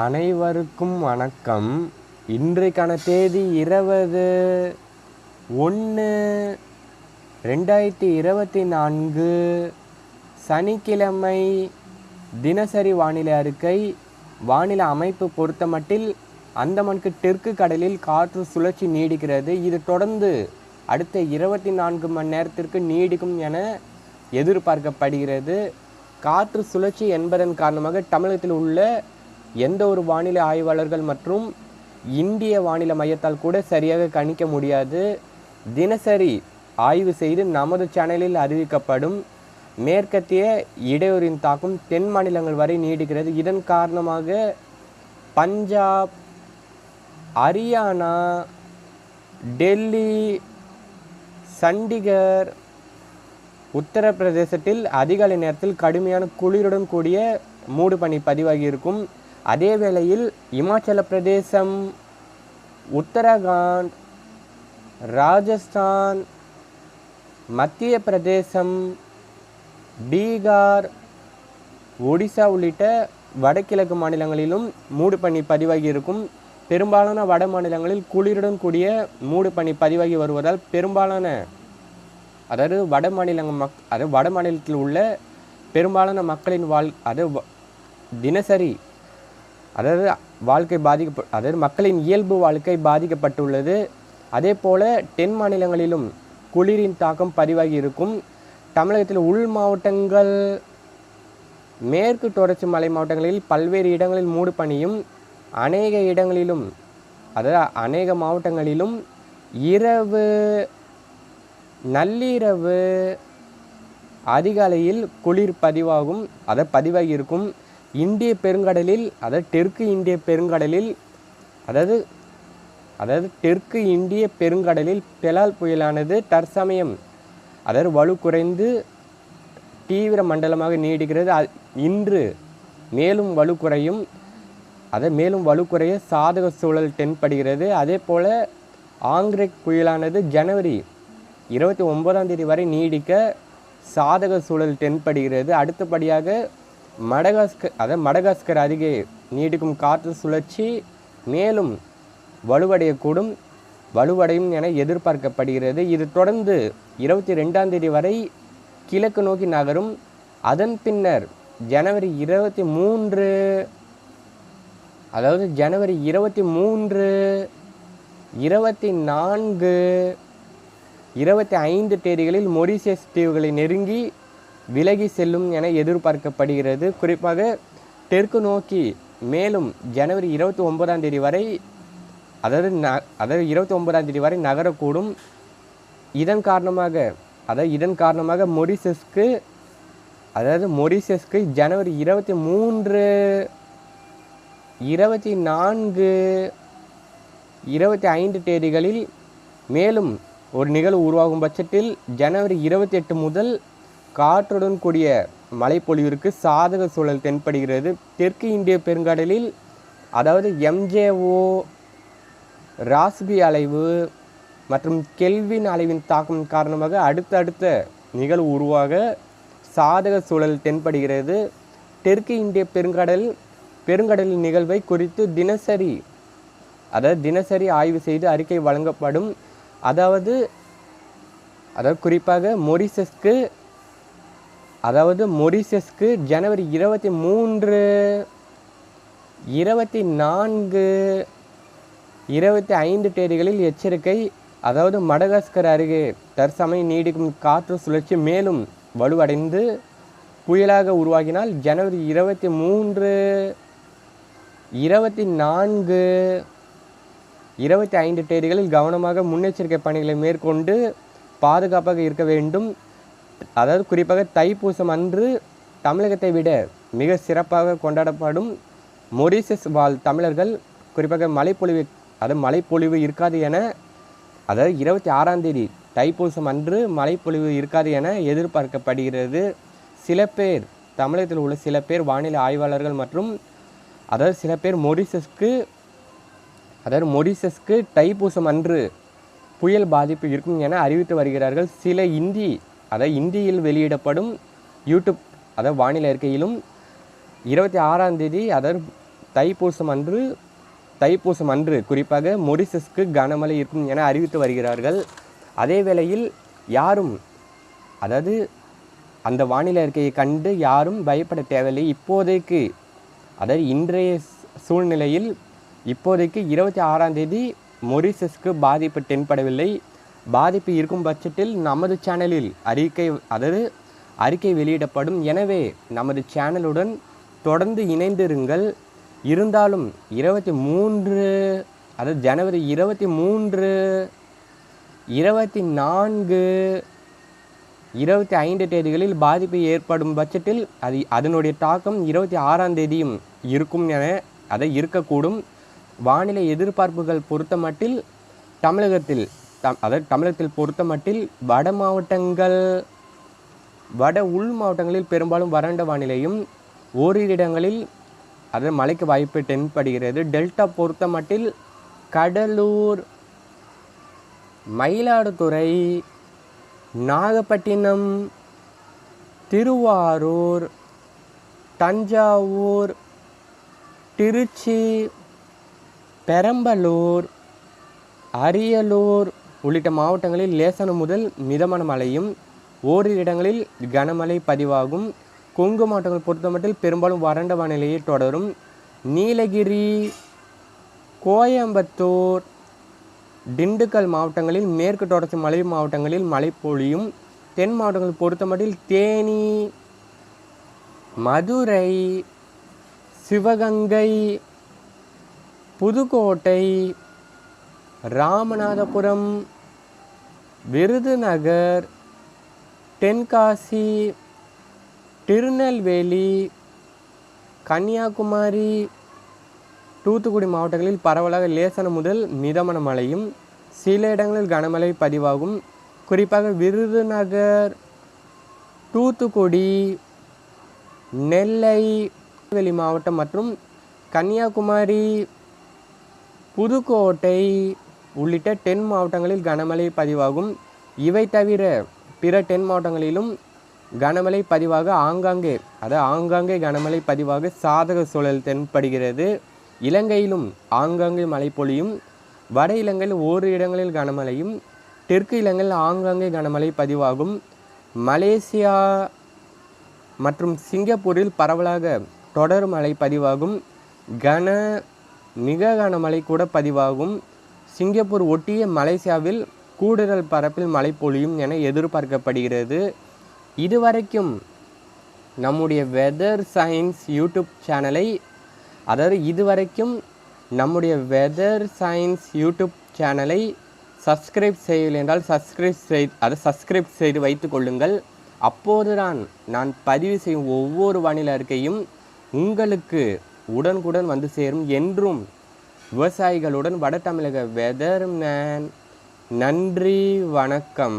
அனைவருக்கும் வணக்கம். இன்றைக்கான தேதி இருபது ஒன்று ரெண்டாயிரத்தி இருபத்தி நான்கு. சனிக்கிழமை தினசரி வானிலை அறிக்கை. வானிலை அமைப்பு பொறுத்தமட்டில் அந்தமனுக்கு தெற்கு கடலில் காற்று சுழற்சி நீடிக்கிறது. இது தொடர்ந்து அடுத்த இருபத்தி நான்கு மணி நேரத்திற்கு நீடிக்கும் என எதிர்பார்க்கப்படுகிறது. காற்று சுழற்சி என்பதன் காரணமாக தமிழகத்தில் உள்ள எந்த ஒரு வானிலை ஆய்வாளர்கள் மற்றும் இந்திய வானிலை மையத்தால் கூட சரியாக கணிக்க முடியாது. தினசரி ஆய்வு செய்து நமது சேனலில் அறிவிக்கப்படும் மேற்கத்திய இடையூறின் தாக்கம் தென் மாநிலங்கள் வரை நீடிக்கிறது. இதன் காரணமாக பஞ்சாப் ஹரியானா டெல்லி சண்டிகர் உத்தரப்பிரதேசத்தில் அதிகாலை நேரத்தில் கடுமையான குளிருடன் கூடிய மூடு பனி பதிவாகி இருக்கும் அதே வேளையில் இமாச்சல பிரதேசம் உத்தரகாண்ட் ராஜஸ்தான் மத்திய பிரதேசம் பீகார் ஒடிசா உள்ளிட்ட வடகிழக்கு மாநிலங்களிலும் மூடு பனி பதிவாகி இருக்கும். பெரும்பாலான வட மாநிலங்களில் குளிருடன் கூடிய மூடு பனி பதிவாகி வருவதால் பெரும்பாலான அதாவது வட மாநிலங்கள் மக் அதாவது வட மாநிலத்தில் உள்ள பெரும்பாலான மக்களின் வாழ் அது வ- தினசரி அதாவது வாழ்க்கை பாதிக்க அதாவது மக்களின் இயல்பு வாழ்க்கை பாதிக்கப்பட்டுள்ளது. அதே போல் தென் மாநிலங்களிலும் குளிரின் தாக்கம் பதிவாகி இருக்கும். தமிழகத்தில் உள் மாவட்டங்கள் மேற்கு தொடர்ச்சி மலை மாவட்டங்களில் பல்வேறு இடங்களில் மூடு பனியும் அநேக இடங்களிலும் அதாவது அநேக மாவட்டங்களிலும் இரவு நள்ளிரவு அதிகாலையில் குளிர் பதிவாகும் அதை பதிவாகி இருக்கும். இந்திய பெருங்கடலில் அதாவது தெற்கு இந்திய பெருங்கடலில் அதாவது அதாவது தெற்கு இந்திய பெருங்கடலில் பெலால் புயலானது தற்சமயம் அதாவது வலு குறைந்து தீவிர மண்டலமாக நீடிக்கிறது. இன்று மேலும் வலு குறையும் அதை மேலும் வலு குறைய சாதக சூழல் தென்படுகிறது. அதே போல் ஆங்கிரேக் புயலானது ஜனவரி இருபத்தி ஒன்பதாம் தேதி வரை நீடிக்க சாதக சூழல் தென்படுகிறது. அடுத்தபடியாக மடகாஸ்கர் அதாவது மடகாஸ்கர் அருகே நீடிக்கும் காற்று சுழற்சி மேலும் வலுவடையக்கூடும். வலுவடையும் என எதிர்பார்க்கப்படுகிறது. இது தொடர்ந்து இருபத்தி ரெண்டாம் தேதி வரை கிழக்கு நோக்கி நகரும். அதன் பின்னர் ஜனவரி இருபத்தி மூன்று அதாவது ஜனவரி இருபத்தி மூன்று இருபத்தி நான்கு இருபத்தி ஐந்து தேதிகளில் மொரிசியஸ் தீவுகளை நெருங்கி விலகி செல்லும் என எதிர்பார்க்கப்படுகிறது. குறிப்பாக தெற்கு நோக்கி மேலும் ஜனவரி இருபத்தி ஒன்பதாம் தேதி வரை அதாவது ந அதாவது இருபத்தி ஒன்பதாம் தேதி வரை நகரக்கூடும். இதன் காரணமாக அதாவது இதன் காரணமாக மொரிசஸ்க்கு அதாவது மொரிசஸ்க்கு ஜனவரி இருபத்தி மூன்று இருபத்தி நான்கு இருபத்தி ஐந்து தேதிகளில் மேலும் ஒரு நிகழ்வு உருவாகும் பட்சத்தில் ஜனவரி இருபத்தி எட்டு முதல் காற்றுடன் கூடிய மழைப்பொழிவிற்கு சாதக சூழல் தென்படுகிறது. தெற்கு இந்திய பெருங்கடலில் அதாவது எம்ஜேஓ ராஸ்பி அலைவு மற்றும் கெல்வின் அலைவின் தாக்கம் காரணமாக அடுத்தடுத்த நிகழ்வு உருவாக சாதக சூழல் தென்படுகிறது. தெற்கு இந்திய பெருங்கடல் பெருங்கடலின் நிகழ்வை குறித்து தினசரி அதாவது தினசரி ஆய்வு செய்து அறிக்கை வழங்கப்படும். அதாவது அதாவது குறிப்பாக மொரிசஸ்க்கு அதாவது மொரிஷஸ்க்கு ஜனவரி இருபத்தி மூன்று இருபத்தி நான்கு இருபத்தி ஐந்து தேதிகளில் எச்சரிக்கை அதாவது மடகாஸ்கர் அருகே தற்சமயம் நீடிக்கும் காற்று சுழற்சி மேலும் வலுவடைந்து புயலாக உருவாகினால் ஜனவரி இருபத்தி மூன்று இருபத்தி நான்கு இருபத்தி ஐந்து தேதிகளில் கவனமாக முன்னெச்சரிக்கை பணிகளை மேற்கொண்டு பாதுகாப்பாக இருக்க வேண்டும். அதாவது குறிப்பாக தைப்பூசம் அன்று தமிழகத்தை விட மிக சிறப்பாக கொண்டாடப்படும் மொரிசஸ் வாழ் தமிழர்கள் குறிப்பாக மழைப்பொழிவு அதாவது மழைப்பொழிவு இருக்காது என அதாவது இருபத்தி ஆறாம் தேதி தைப்பூசம் அன்று மழைப்பொழிவு இருக்காது என எதிர்பார்க்கப்படுகிறது. சில பேர் தமிழகத்தில் உள்ள சில பேர் வானிலை ஆய்வாளர்கள் மற்றும் அதாவது சில பேர் மொரிசஸ்க்கு அதாவது மொரிசஸ்க்கு தைப்பூசம் அன்று புயல் பாதிப்பு இருக்கும் என அறிவித்து வருகிறார்கள். சில இந்தி அதாவது இந்தியில் வெளியிடப்படும் யூடியூப் அதாவது வானிலை அறிக்கையிலும் இருபத்தி ஆறாம் தேதி அதர் தைப்பூசம் அன்று தைப்பூசம் அன்று குறிப்பாக மொரிசஸ்க்கு கனமழை இருக்கும் என அறிவித்து வருகிறார்கள். அதே வேளையில் யாரும் அதாவது அந்த வானிலை அறிக்கையை கண்டு யாரும் பயப்பட தேவையில்லை. இப்போதைக்கு அதாவது இன்றைய சூழ்நிலையில் இப்போதைக்கு இருபத்தி ஆறாம் தேதி மொரிசஸ்க்கு பாதிப்பு தென்படவில்லை. பாதிப்பு இருக்கும் பட்சத்தில் நமது சேனலில் அறிக்கை அதாவது அறிக்கை வெளியிடப்படும். எனவே நமது சேனலுடன் தொடர்ந்து இணைந்திருங்கள். இருந்தாலும் இருபத்தி மூன்று அதாவது ஜனவரி இருபத்தி மூன்று இருபத்தி நான்கு இருபத்தி ஐந்து தேதிகளில் பாதிப்பு ஏற்படும் பட்சத்தில் அது அதனுடைய தாக்கம் இருபத்தி ஆறாம் தேதியும் இருக்கும் என அதை இருக்கக்கூடும். வானிலை எதிர்பார்ப்புகள் பொறுத்த மட்டில் தமிழகத்தில் அதாவது தமிழகத்தில் பொறுத்த மட்டில் வட மாவட்டங்கள் வட உள் மாவட்டங்களில் பெரும்பாலும் வறண்ட வானிலையும் ஓரிரு இடங்களில் அதாவது மழைக்கு வாய்ப்பு தென்படுகிறது. டெல்டா பொறுத்த மட்டில் கடலூர் மயிலாடுதுறை நாகப்பட்டினம் திருவாரூர் தஞ்சாவூர் திருச்சி பெரம்பலூர் அரியலூர் உள்ளிட்ட மாவட்டங்களில் லேசான முதல் மிதமான மழையும் ஓரிரு இடங்களில் கனமழை பதிவாகும். கொங்கு மாவட்டங்கள் பொறுத்தமட்டில் பெரும்பாலும் வறண்ட வானிலையை தொடரும். நீலகிரி கோயம்புத்தூர் திண்டுக்கல் மாவட்டங்களில் மேற்கு தொடர்ச்சி மலை மாவட்டங்களில் மழை பொழியும். தென் மாவட்டங்கள் பொறுத்தமட்டில் தேனி மதுரை சிவகங்கை புதுக்கோட்டை ராமநாதபுரம் விருதுநகர் தென்காசி திருநெல்வேலி கன்னியாகுமரி தூத்துக்குடி மாவட்டங்களில் பரவலாக லேசான முதல் மிதமான மழையும் சில இடங்களில் கனமழை பதிவாகும். குறிப்பாக விருதுநகர் தூத்துக்குடி நெல்லை வெளி மாவட்டம் மற்றும் கன்னியாகுமரி புதுக்கோட்டை உள்ளிட்ட தென் மாவட்டங்களில் கனமழை பதிவாகும். இவை தவிர பிற தென் மாவட்டங்களிலும் கனமழை பதிவாக ஆங்காங்கே அதாவது ஆங்காங்கே கனமழை பதிவாக சாதக சூழல் தென்படுகிறது. இலங்கையிலும் ஆங்காங்கே மழை பொழியும். வட இலங்கையில் ஓரு இடங்களில் கனமழையும். தெற்கு இலங்கையில் ஆங்காங்கே கனமழை பதிவாகும். மலேசியா மற்றும் சிங்கப்பூரில் பரவலாக தொடர் மழை பதிவாகும். கன மிக கனமழை கூட பதிவாகும். சிங்கப்பூர் ஒட்டிய மலேசியாவில் கூடுதல் பரப்பில் மழை பொழியும் என எதிர்பார்க்கப்படுகிறது. இதுவரைக்கும் நம்முடைய வெதர் சயின்ஸ் யூடியூப் சேனலை அதாவது இதுவரைக்கும் நம்முடைய வெதர் சயின்ஸ் யூடியூப் சேனலை சப்ஸ்கிரைப் செய்யவில்லை என்றால் சப்ஸ்கிரைப் செய் அதை சப்ஸ்கிரைப் செய்து வைத்து கொள்ளுங்கள். அப்போதுதான் நான் பதிவு செய்யும் ஒவ்வொரு வானிலை அறிக்கையும் உங்களுக்கு உடனுக்குடன் வந்து சேரும் என்றும் விவசாயிகளுடன் வட தமிழக வெதர்மேன் நன்றி வணக்கம்.